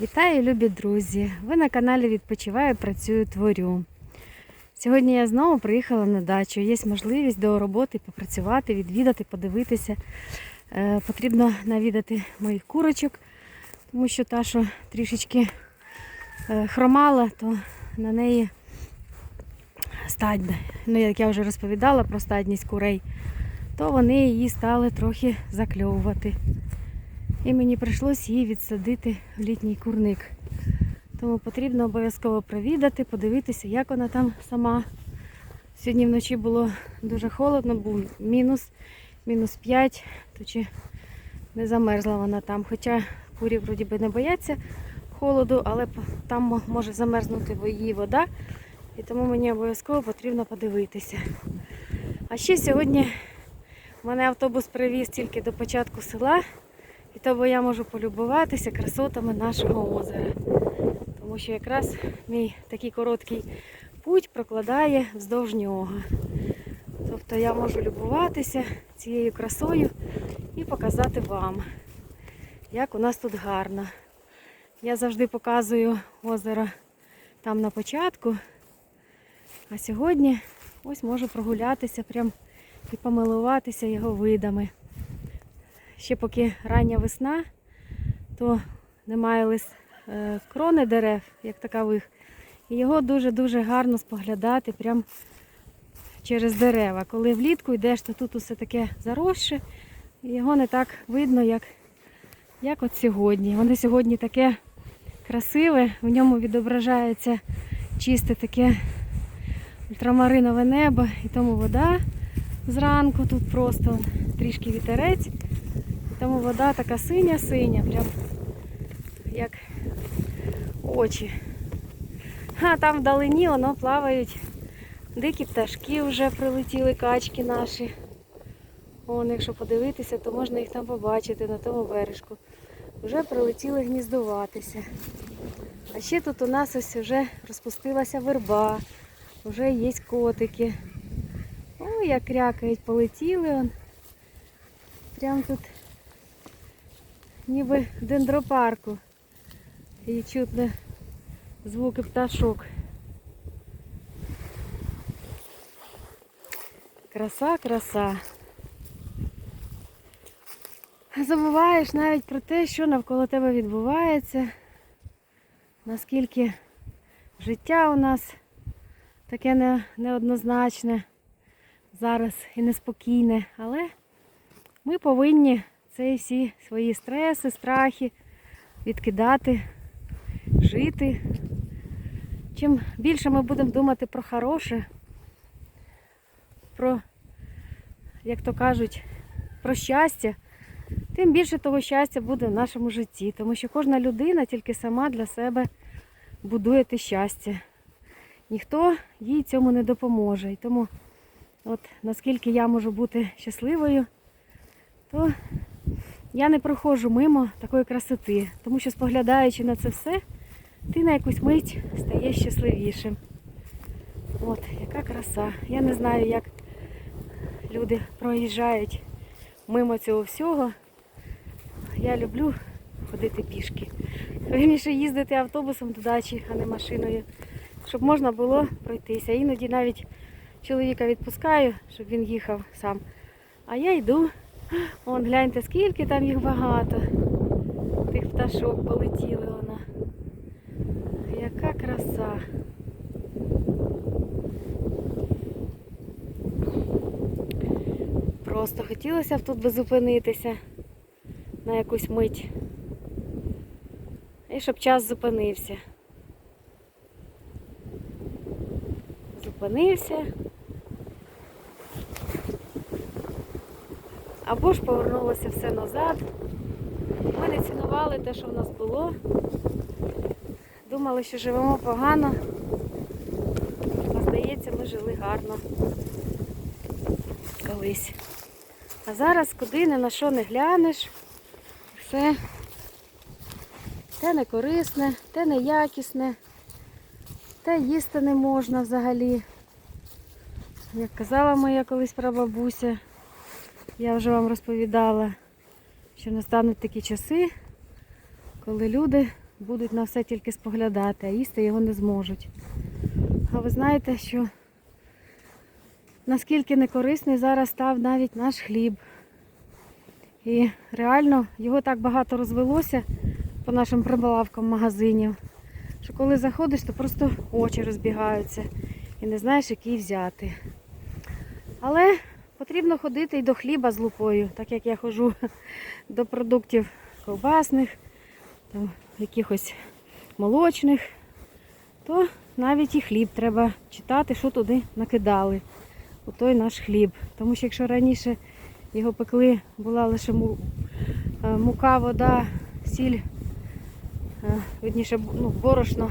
Вітаю, любі друзі! Ви на каналі Відпочиваю, працюю, творю. Сьогодні я знову приїхала на дачу. Є можливість до роботи попрацювати, відвідати, подивитися. Е, потрібно навідати моїх курочок, тому що та, що трішечки е, хромала, то на неї стадня. Ну, як я вже розповідала про стадність курей, то вони її стали трохи закльовувати. І мені прийшлося її відсадити в літній курник. Тому потрібно обов'язково провідати, подивитися, як вона там сама. Сьогодні вночі було дуже холодно, був мінус, мінус 5, то чи не замерзла вона там. Хоча курі вроді би не бояться холоду, але там може замерзнути її вода. І тому мені обов'язково потрібно подивитися. А ще сьогодні мене автобус привіз тільки до початку села. І тому я можу полюбуватися красотами нашого озера. Тому що якраз мій такий короткий путь прокладає вздовж нього. Тобто я можу любуватися цією красою і показати вам, як у нас тут гарно. Я завжди показую озеро там на початку, а сьогодні ось можу прогулятися прям і помилуватися його видами ще поки рання весна, то немає лис е, крони дерев, як такових. І його дуже-дуже гарно споглядати прямо через дерева. Коли влітку йдеш, то тут усе таке заросше, і його не так видно, як, як от сьогодні. Воно сьогодні таке красиве, в ньому відображається чисте таке ультрамаринове небо, і тому вода зранку тут просто трішки вітерець. Тому вода така синя-синя, прям як очі. А там вдалині воно плавають дикі пташки вже прилетіли, качки наші. Вон, якщо подивитися, то можна їх там побачити на тому бережку. Вже прилетіли гніздуватися. А ще тут у нас ось вже розпустилася верба, вже є котики. Ой, як крякають, полетіли. Он. Прям тут ніби дендропарку. І чутно звуки пташок. Краса, краса. Забуваєш навіть про те, що навколо тебе відбувається, наскільки життя у нас таке неоднозначне зараз і неспокійне, але ми повинні це всі свої стреси, страхи відкидати, жити. Чим більше ми будемо думати про хороше, про, як то кажуть, про щастя, тим більше того щастя буде в нашому житті. Тому що кожна людина тільки сама для себе будує те щастя. Ніхто їй цьому не допоможе. І тому, от наскільки я можу бути щасливою, то я не проходжу мимо такої красоти, тому що споглядаючи на це все, ти на якусь мить стаєш щасливішим. От, яка краса. Я не знаю, як люди проїжджають мимо цього всього. Я люблю ходити пішки. Вірніше їздити автобусом до дачі, а не машиною, щоб можна було пройтися. Іноді навіть чоловіка відпускаю, щоб він їхав сам. А я йду Вон, гляньте, скільки там їх багато. Тих пташок полетіли вона. Яка краса. Просто хотілося б тут би зупинитися на якусь мить. І щоб час зупинився. Зупинився. Або ж повернулося все назад. Ми не цінували те, що в нас було. Думали, що живемо погано. А здається, ми жили гарно колись. А зараз куди не на що не глянеш, все те не корисне, те не якісне, те їсти не можна взагалі. Як казала моя колись прабабуся, я вже вам розповідала, що настануть такі часи, коли люди будуть на все тільки споглядати, а їсти його не зможуть. А ви знаєте, що наскільки некорисний зараз став навіть наш хліб. І реально його так багато розвелося по нашим прибавкам магазинів, що коли заходиш, то просто очі розбігаються і не знаєш, який взяти. Але потрібно ходити і до хліба з лупою, так як я ходжу до продуктів ковбасних, там, якихось молочних, то навіть і хліб треба читати, що туди накидали у той наш хліб. Тому що якщо раніше його пекли, була лише е, мука, вода, сіль, е, верніше, б- ну, борошно,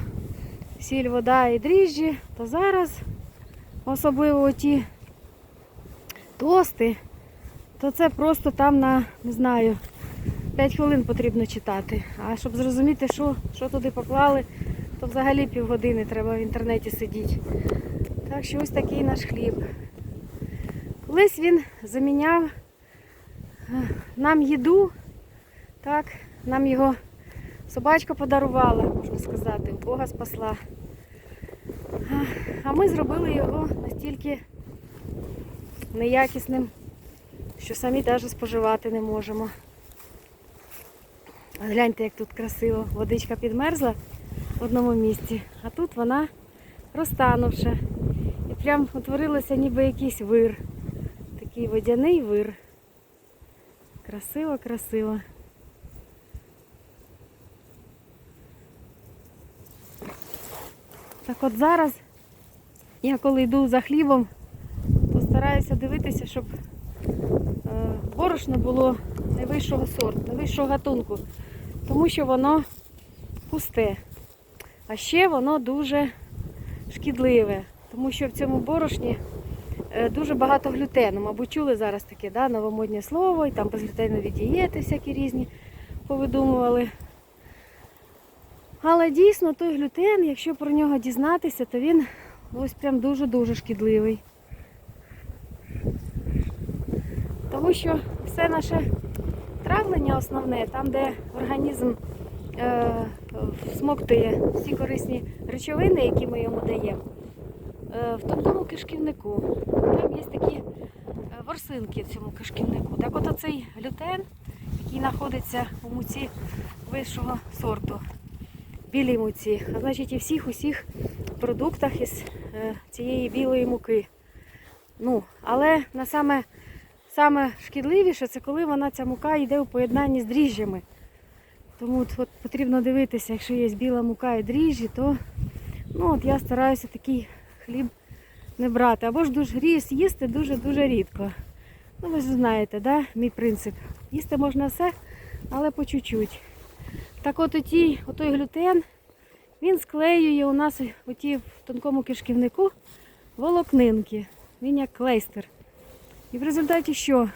сіль, вода і дріжджі, то зараз, особливо ті тости, то це просто там на, не знаю, 5 хвилин потрібно читати. А щоб зрозуміти, що, що туди поклали, то взагалі півгодини треба в інтернеті сидіти. Так що ось такий наш хліб. Колись він заміняв е, нам їду, так, нам його собачка подарувала, можна сказати, Бога спасла. А- А ми зробили його настільки неякісним, що самі навіть споживати не можемо. Гляньте, як тут красиво. Водичка підмерзла в одному місці, а тут вона розтанувша. І прям утворилося ніби якийсь вир. Такий водяний вир. Красиво, красиво. Так от зараз я коли йду за хлібом, стараюся дивитися, щоб е, борошно було найвищого сорту, найвищого гатунку, тому що воно пусте. А ще воно дуже шкідливе, тому що в цьому борошні е, дуже багато глютену. Мабуть, чули зараз таке да, новомодне слово, і там безглютенові дієти всякі різні повидумували. Але дійсно той глютен, якщо про нього дізнатися, то він ось прям дуже-дуже шкідливий. Тому що все наше травлення основне, там, де організм е, всмоктує всі корисні речовини, які ми йому даємо, е, в тонкому кишківнику. Там є такі е, ворсинки в цьому кишківнику. Так от оцей глютен, який знаходиться у муці вищого сорту, білій муці, а значить і всіх усіх продуктах із е, цієї білої муки. Ну, але на саме, саме шкідливіше це коли вона ця мука йде у поєднанні з дріжджами. Тому от, от потрібно дивитися, якщо є біла мука і дріжджі, то ну, от я стараюся такий хліб не брати. Або ж дуже ріс їсти дуже-дуже рідко. Ну, ви ж знаєте, да? мій принцип. Їсти можна все, але по чуть-чуть. Так от оті, отой глютен, він склеює у нас оті в тонкому кишківнику волокнинки. Він як клейстер. І в результаті що?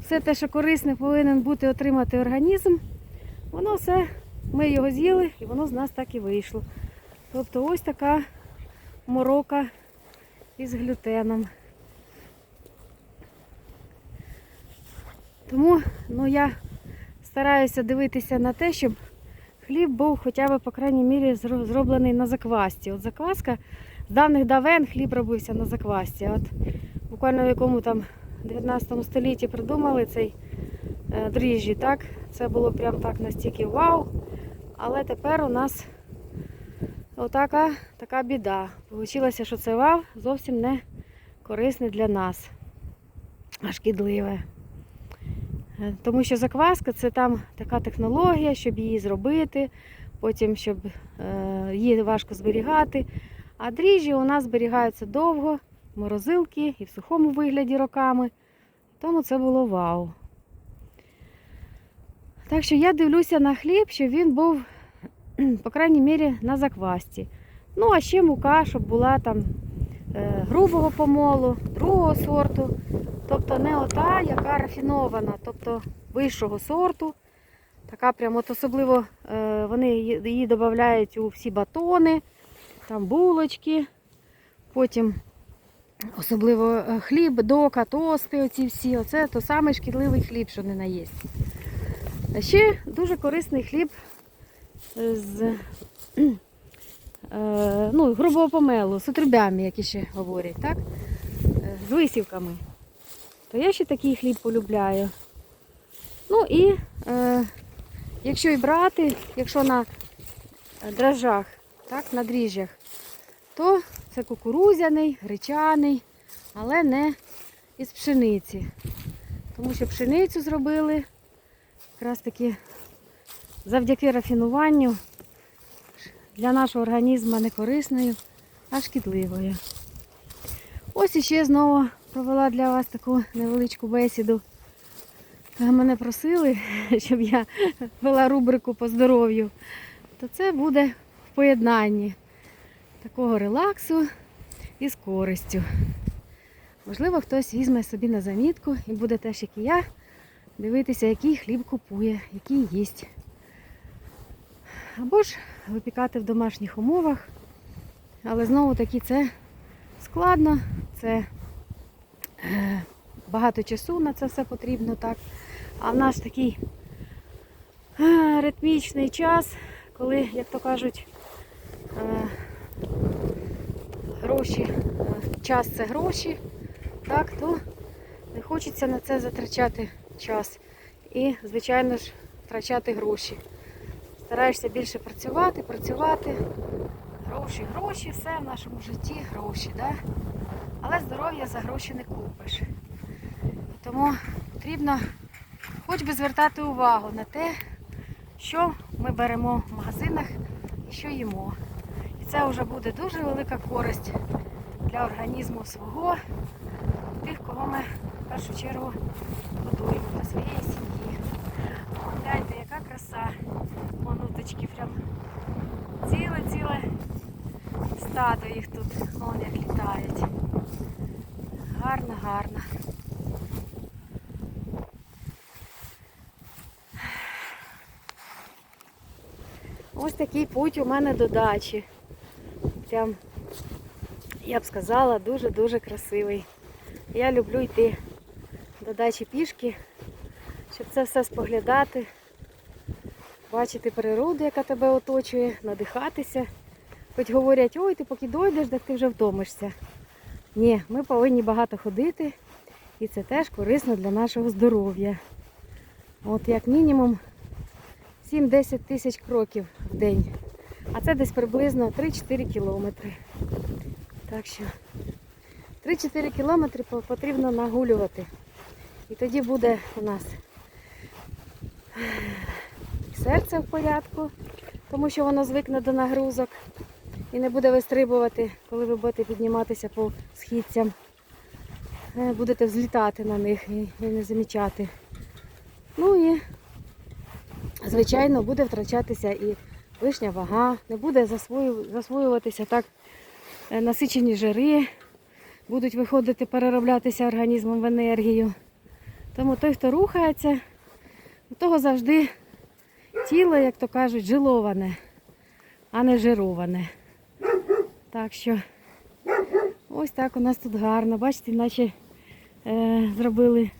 Все те, що корисне повинен бути отримати організм, воно все, ми його з'їли і воно з нас так і вийшло. Тобто ось така морока із глютеном. Тому ну, я стараюся дивитися на те, щоб хліб був хоча б, по крайній мірі, зроблений на заквасці. От закваска з давних давен хліб робився на заквасці. От буквально в якому там 19 столітті придумали цей е, дріжджі, так? Це було прям так настільки вау. Але тепер у нас отака така біда. Получилося, що це вау зовсім не корисне для нас, а шкідливе. Е, Тому що закваска це там така технологія, щоб її зробити, потім щоб е, її важко зберігати. А дріжджі у нас зберігаються довго, морозилки і в сухому вигляді роками. Тому це було вау. Так що я дивлюся на хліб, щоб він був, по крайній мірі, на заквасці. Ну, а ще мука, щоб була там е, грубого помолу, другого сорту. Тобто не ота, яка рафінована, тобто вищого сорту. Така прям от особливо е, вони її додають у всі батони, там булочки, потім особливо е, хліб, дока, тости, оці всі. Оце то самий шкідливий хліб, що не наєсть. А ще дуже корисний хліб з е, ну, грубого помелу, з отрубями, як іще говорять, так? Е, з висівками. То я ще такий хліб полюбляю. Ну і е, якщо і брати, якщо на дрожжах, так, на дріжджах, то це кукурузяний, гречаний, але не із пшениці. Тому що пшеницю зробили якраз таки завдяки рафінуванню для нашого організму не корисною, а шкідливою. Ось іще знову провела для вас таку невеличку бесіду. Мене просили, щоб я вела рубрику по здоров'ю, то це буде в поєднанні такого релаксу із користю. Можливо, хтось візьме собі на замітку і буде теж, як і я, дивитися, який хліб купує, який їсть. Або ж випікати в домашніх умовах. Але знову таки це складно, це е, багато часу на це все потрібно, так. А в нас такий е, ритмічний час, коли, як то кажуть, е, гроші, е, час це гроші, так, то не хочеться на це затрачати час. І, звичайно ж, втрачати гроші. Стараєшся більше працювати, працювати. Гроші, гроші, все в нашому житті гроші. Да? Але здоров'я за гроші не купиш. Тому потрібно хоч би звертати увагу на те, що ми беремо в магазинах і що їмо. Це вже буде дуже велика користь для організму свого, тих, кого ми в першу чергу годуємо для своєї сім'ї. Гляньте, яка краса. Монуточки прям ціле-ціле стадо їх тут. Вон як літають. Гарно, гарно. Ось такий путь у мене до дачі. Прям, я б сказала, дуже-дуже красивий. Я люблю йти до дачі пішки, щоб це все споглядати, бачити природу, яка тебе оточує, надихатися. Хоч говорять, ой, ти поки дойдеш, так ти вже втомишся. Ні, ми повинні багато ходити, і це теж корисно для нашого здоров'я. От як мінімум 7-10 тисяч кроків в день. А це десь приблизно 3-4 кілометри. Так що 3-4 кілометри потрібно нагулювати. І тоді буде у нас серце в порядку, тому що воно звикне до нагрузок і не буде вистрибувати, коли ви будете підніматися по східцям. Е, Будете взлітати на них і, і не замічати. Ну і звичайно, буде втрачатися і лишня вага, не буде засвоюватися так е, насичені жири, будуть виходити, перероблятися організмом в енергію. Тому той, хто рухається, у того завжди тіло, як то кажуть, жиловане, а не жироване. Так що ось так у нас тут гарно. Бачите, наче е, зробили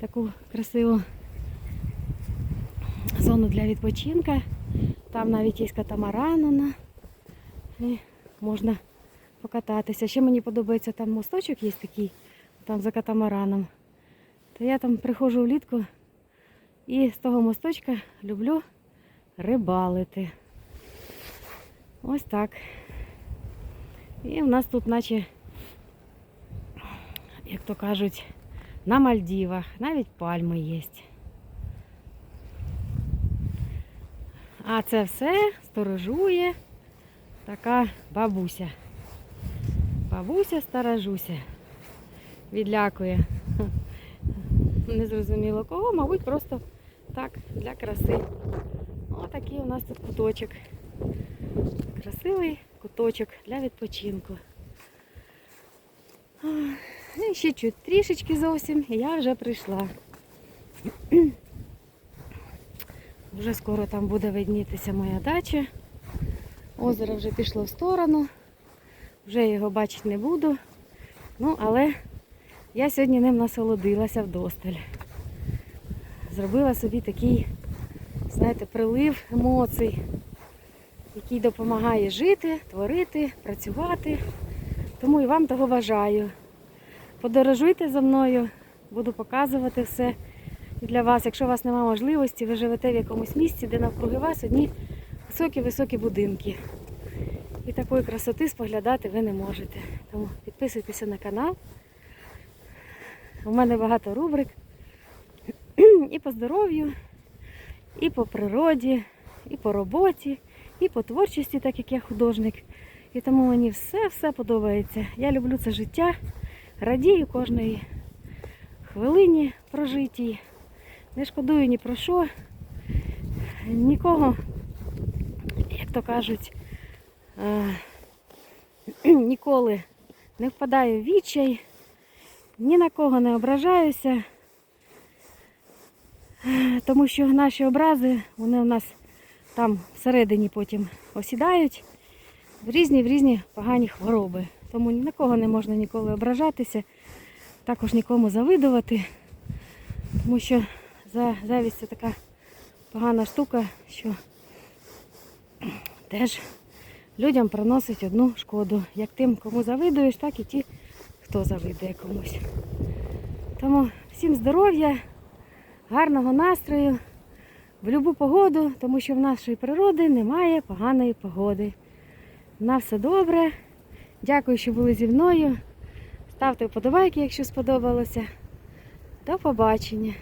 таку красиву зону для відпочинка. Там навіть є катамаранона. І можна покататися. Ще мені подобається там мосточок є такий, там за катамараном. То я там приходжу влітку і з того мосточка люблю рибалити. Ось так. І в нас тут наче, як то кажуть, на Мальдівах навіть пальми є. А це все сторожує така бабуся. Бабуся сторожуся. Відлякує. Не зрозуміло кого, мабуть, просто так, для краси. Отакий у нас тут куточок. Красивий куточок для відпочинку. І ще чуть трішечки зовсім, і я вже прийшла. Вже скоро там буде виднітися моя дача. Озеро вже пішло в сторону. Вже його бачити не буду. Ну, але я сьогодні ним насолодилася вдосталь. Зробила собі такий знаєте, прилив емоцій, який допомагає жити, творити, працювати. Тому і вам того бажаю. Подорожуйте за мною, буду показувати все для вас. Якщо у вас немає можливості, ви живете в якомусь місці, де навкруги вас одні високі-високі будинки. І такої красоти споглядати ви не можете. Тому підписуйтеся на канал. У мене багато рубрик і по здоров'ю, і по природі, і по роботі, і по творчості, так як я художник. І тому мені все-все подобається. Я люблю це життя, радію кожної хвилині прожитій. Не шкодую ні про що, нікого, як то кажуть, е, ніколи не впадаю в відчай, ні на кого не ображаюся, Е, тому що наші образи, вони у нас там всередині потім осідають в різні в різні погані хвороби. Тому ні на кого не можна ніколи ображатися, також нікому завидувати, тому що завість це така погана штука, що теж людям приносить одну шкоду. Як тим, кому завидуєш, так і ті, хто завидує комусь. Тому всім здоров'я, гарного настрою, в будь-яку погоду, тому що в нашої природи немає поганої погоди. На все добре. Дякую, що були зі мною. Ставте вподобайки, якщо сподобалося. До побачення.